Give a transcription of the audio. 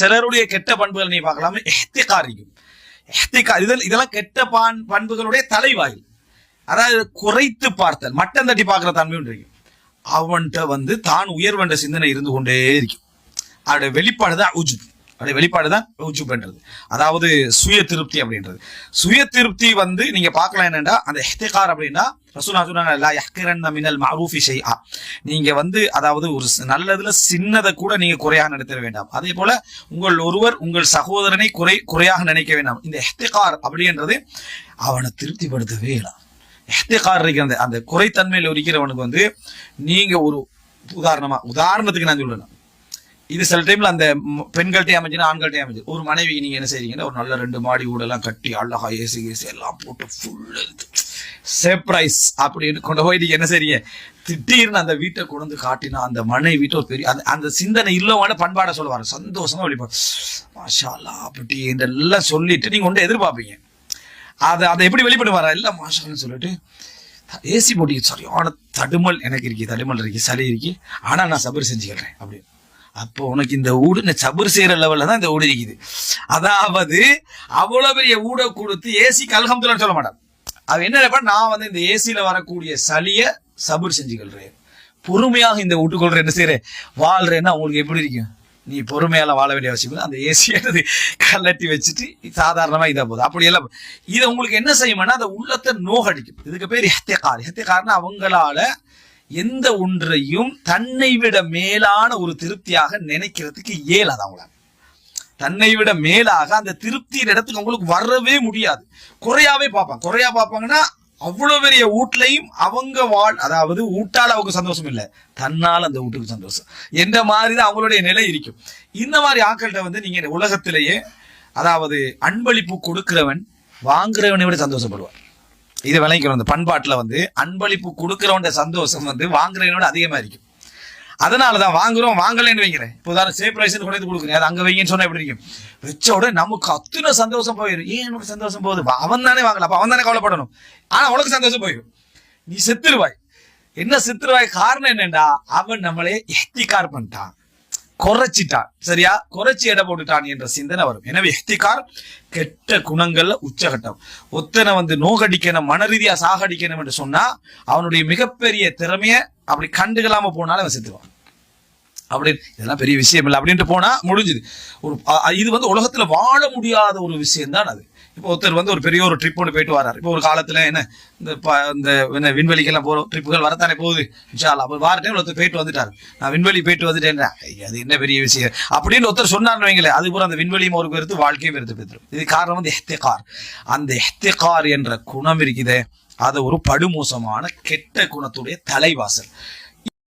சிலருடைய கெட்ட பண்புகள் நீ பார்க்கலாம். எஹ்திகாரியும் எஹ்திகா இதில் இதெல்லாம் கெட்ட பான் பண்புகளுடைய தலைவாயில். அதாவது குறைத்து பார்த்தல் மட்டம் தட்டி பார்க்குற தன்மை ஒன்று அவன்கிட்ட வந்து தான் உயர்வென்ற சிந்தனை இருந்து கொண்டே இருக்கும். அவருடைய வெளிப்பாடு தான் உஜுப் அது வெளிப்பாடு தான் உஜுப்ன்றது அதாவது சுய திருப்தி அப்படின்றது. சுய திருப்தி வந்து நீங்க பார்க்கலாம் என்னன்னா அந்த எஹ்திகார் அப்படின்னா ரசூலா சொன்னாங்க லா யஹ்கிரன்ன மினல் மஅரூஃபி ஷைஆ. நீங்க வந்து அதாவது ஒரு நல்லதுல சின்னதை கூட நீங்க குறையாக நடத்த வேண்டாம். அதே போல உங்கள் ஒருவர் உங்கள் சகோதரனை குறை குறையாக நினைக்க வேண்டாம். இந்த எஹ்திகார் அப்படின்றது அவனை திருப்திப்படுத்தவே இல்லை. எஹ்திகார் இருக்கிற அந்த குறைத்தன்மையில் இருக்கிறவனுக்கு வந்து நீங்க ஒரு உதாரணமா உதாரணத்துக்கு நான் சொல்லணும் இது சில டைம்ல அந்த பெண்கள்ட்டே அமைஞ்சுன்னா ஆண்கள்ட்டே அமைஞ்சு. ஒரு மனைவி நீங்க என்ன செய்றீங்கன்னா ஒரு நல்ல ரெண்டு மாடி ஊடெல்லாம் கட்டி அழகா ஏசி ஏசி எல்லாம் போட்டு ஃபுல் சர்ப்ரைஸ் அப்படின்னு கொண்டு போய் நீங்க என்ன செய்றீங்க? திடீர்னு அந்த வீட்டை கொண்டு வந்து காட்டினா அந்த மனை வீட்டை ஒரு பெரிய அந்த அந்த சிந்தனை இல்லவான பண்பாடை சொல்லுவாங்க சந்தோஷமா வெளிப்பாடு மாஷாலா அப்படி எல்லாம் சொல்லிட்டு நீங்க ஒன்று எதிர்பார்ப்பீங்க. அதை அதை எப்படி வெளிப்படுவாரா? எல்லாம் மாஷால்னு சொல்லிட்டு ஏசி போட்டி சரியான தடுமல் எனக்கு இருக்கு தடுமல் இருக்கு சளி இருக்கு. ஆனா நான் சபர் செஞ்சுக்கிறேன் அப்படின்னு. அப்போ உனக்கு இந்த ஊடு இந்த சபர் செய்கிற லெவலில் தான் இந்த ஊடு இருக்குது. அதாவது அவ்வளோ பெரிய ஊடை கொடுத்து ஏசி கல்கம்துலன்னு சொல்ல மாட்டான். அவன் என்ன நான் வந்து இந்த ஏசியில் வரக்கூடிய சளியை சபர் செஞ்சுக்கொள்றேன் பொறுமையாக இந்த வீட்டுக்குள்ள என்ன செய்கிறேன் வாழ்கிறேன்னா உங்களுக்கு எப்படி இருக்கும்? நீ பொறுமையால வாழ வேண்டிய அவசியம் அந்த ஏசியானது கலட்டி வச்சுட்டு சாதாரணமாக இதாக போகுது அப்படி எல்லாம் இதை உங்களுக்கு என்ன செய்யும்னா அந்த உள்ளத்தை நோகடிக்கும். இதுக்கு பேர் ஹத்தியக்கார் ஹத்தியக்காரனா அவங்களால எந்த ஒன்றையும் தன்னை விட மேலான ஒரு திருப்தியாக நினைக்கிறதுக்கு இயலாது அவங்களால. தன்னை விட மேலாக அந்த திருப்தியின் இடத்துக்கு அவங்களுக்கு வரவே முடியாது. குறையாவே பார்ப்பாங்க. குறையா பார்ப்பாங்கன்னா அவ்வளவு பெரிய வீட்லையும் அவங்க வாழ் அதாவது வீட்டால் அவங்க சந்தோஷம் இல்லை. தன்னால் அந்த வீட்டுக்கு சந்தோஷம். என்ற மாதிரி தான் அவங்களுடைய நிலை இருக்கும். இந்த மாதிரி ஆக்கள்கிட்ட வந்து நீங்க இந்த உலகத்திலேயே அதாவது அன்பளிப்பு கொடுக்கிறவன் வாங்குறவனை விட சந்தோஷப்படுவார். இதை விளங்கிக்கணும் இந்த பண்பாட்டில் வந்து அன்பளிப்பு கொடுக்கிறவன் சந்தோஷம் வந்து வாங்குறவனோட அதிகமாக இருக்கும். அதனால தான் வாங்குறோம் வாங்கலைன்னு வைக்கிறேன். இப்போ உதாரணம் சேஃப் ப்ரைஸ் கொண்டு வந்து கொடுக்குறேன். அது அங்கே வைங்கன்னு சொன்னால் எப்படி இருக்கும்? வச்ச உடனே நமக்கு அத்தனை சந்தோஷம் போயிடும். ஏன் எனக்கு சந்தோஷம் போகுது? அவன் தானே வாங்கல. அப்ப அவன் தானே கவலைப்படணும். ஆனால் உனக்கு சந்தோஷம் போயிடும். நீ செத்துருவாய். என்ன செத்துருவாய்? காரணம் என்னண்டா அவன் நம்மளே எஹ்திகார் பண்ணிட்டான். குறைச்சிட்டான். சரியா? குறைச்சி எடை போட்டுட்டான் என்ற சிந்தனை வரும். எனவே எஹ்திகார் கெட்ட குணங்கள்ல உச்சகட்டம். ஒத்தனை வந்து நோகடிக்கணும் மனரீதியா சாகடிக்கணும் என்று சொன்னா அவனுடைய மிகப்பெரிய திறமைய அப்படி கண்டுகளாம போனாலும் அவன் செத்துவான் அப்படின்னு இதெல்லாம் பெரிய விஷயம் இல்லை. அப்படின்ட்டு போனா முடிஞ்சுது. ஒரு இது வந்து உலகத்துல வாழ முடியாத ஒரு விஷயம் தான் அது. இப்போ ஒருத்தர் வந்து ஒரு பெரிய ஒரு ட்ரிப் ஒன்று போயிட்டு வரார். இப்போ ஒரு காலத்தில் என்ன இந்த ப- இந்த என்ன விண்வெளிக்கெல்லாம் போகிற ட்ரிப்புகள் வரத்தானே போகுது? இன்ஷால்லா அப்போ வார டைம் ஒருத்தர் போயிட்டு வந்துட்டார். நான் விண்வெளி போயிட்டு வந்துட்டேன் அது என்ன பெரிய விஷயம்? அப்படின்னு ஒருத்தர் சொன்னார்னு வைங்களேன். அது பூரா அந்த விண்வெளியும் ஒரு பெருத்து வாழ்க்கையும் வெறுத்து பெற்றுரும் இது காரணம் வந்து எஹ்திகார் அந்த எஹ்திகார் என்ற குணம் இருக்குதே அது ஒரு படுமோசமான கெட்ட குணத்துடைய தலைவாசல்.